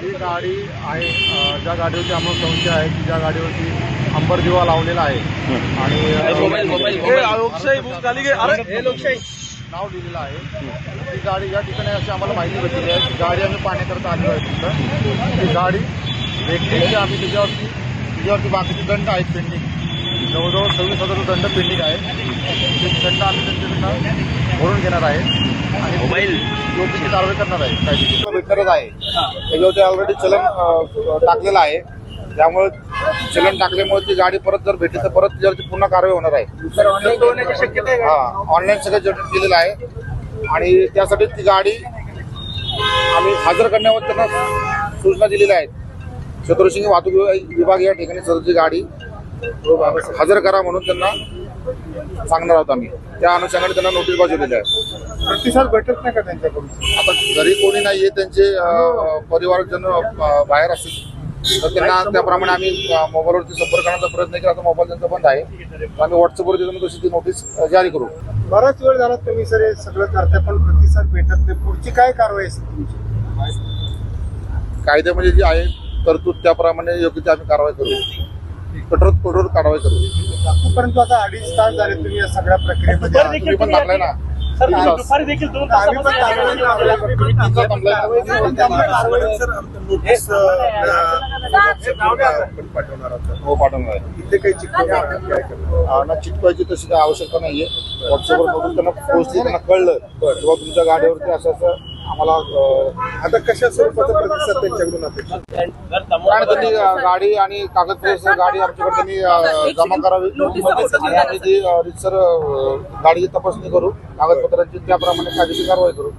ही गाडी आहे अ, ज्या गाडीवरती आम्हाला संशय आहे की ज्या गाडीवरती अंबर दिवा लावलेला आहे. आणि अ, मोबाईल मोबाईल लोकशाही भूक झाली की अरे हे लोकशाही. नाव लिहिलेलं आहे. ती गाडी या ठिकाणी अशी आम्हाला माहिती भेटलेली आहे. की गाडी आम्ही पाहण्याकरता आलेलो आहे तिथं. ती गाडी भेटली की आम्ही त्याच्यावरती त्याच्यावरती बाकीचे दंड आहेत पेंडिंग जवळजवळ सव्वीस हजार रुपये दंड पेंडिंग आहे. ते दंड आम्ही त्यांच्याकडनं भरून घेणार आहे. मोबाईल. योग्य कारवाई करणार आहे कायदेशीर भेटणारच आहे. त्याच्यावरती ऑलरेडी चलन टाकलेलं आहे. त्यामुळे चलन टाकल्यामुळे ती गाडी परत जर भेटली तर परत त्याच्यावरती पुन्हा कारवाई होणार आहे? हा ऑनलाईन सगळं जनरेट केलेलं आहे. आणि त्यासाठी ती गाडी आम्ही हजर करण्यावर त्यांना सूचना दिलेल्या आहेत. चतुर्सिंग वाहतूक विभाग- विभाग या ठिकाणी सदरची गाडी हजर करा म्हणून त्यांना सांगणार आहोत आम्ही. त्या अनुषंगाने त्यांना नोटीस बजावलेली आहे. प्रतिसाद भेटत नाही का त्यांच्याकडून? आता घरी कोणी नाहीये त्यांचे अ, परिवारजन अ, बाहेर असतील तर त्यांना त्याप्रमाणे आम्ही अ, मोबाईलवरती संपर्क करण्याचा प्रयत्न केला. तर मोबाईल त्यांचा बंद आहे. तर आम्ही व्हॉट्सअपवर देतो तशी ती नोटीस अ, जारी करू. बराच वेळ झाला तुम्ही सर हे सगळं करताय पण प्रतिसाद भेटत नाही. पुढची काय कारवाई असेल तुमची? कायद्यामध्ये जे आहे तरतूद त्याप्रमाणे योग्य ते आम्ही कारवाई करू. कठोर कठोर कारवाई करू. परंतु आता अडीच तास झाले तुम्ही या सगळ्या प्रक्रियेमध्ये पण थांबलाय ना. दुपारी देखील दोन पाठवणार हो पाठवणार इथे काही चिटकवायची तशी काही आवश्यकता नाहीये. व्हॉट्सअपवर बघून त्यांना पोहोचली त्यांना कळलं. किंवा तुमच्या गाडीवरती असं असं आम्हाला आता कशा स्वरूपाचा प्रतिसाद त्यांच्याकडून अपेक्षित जर कारण त्यांनी अ, गाडी आणि कागदपत्र गाडी आमच्याकडे त्यांनी जमा करावी. आणि आम्ही ती रीतसर गाडीची तपासणी करू कागदपत्रांची त्याप्रमाणे कायदेशीर कारवाई करू.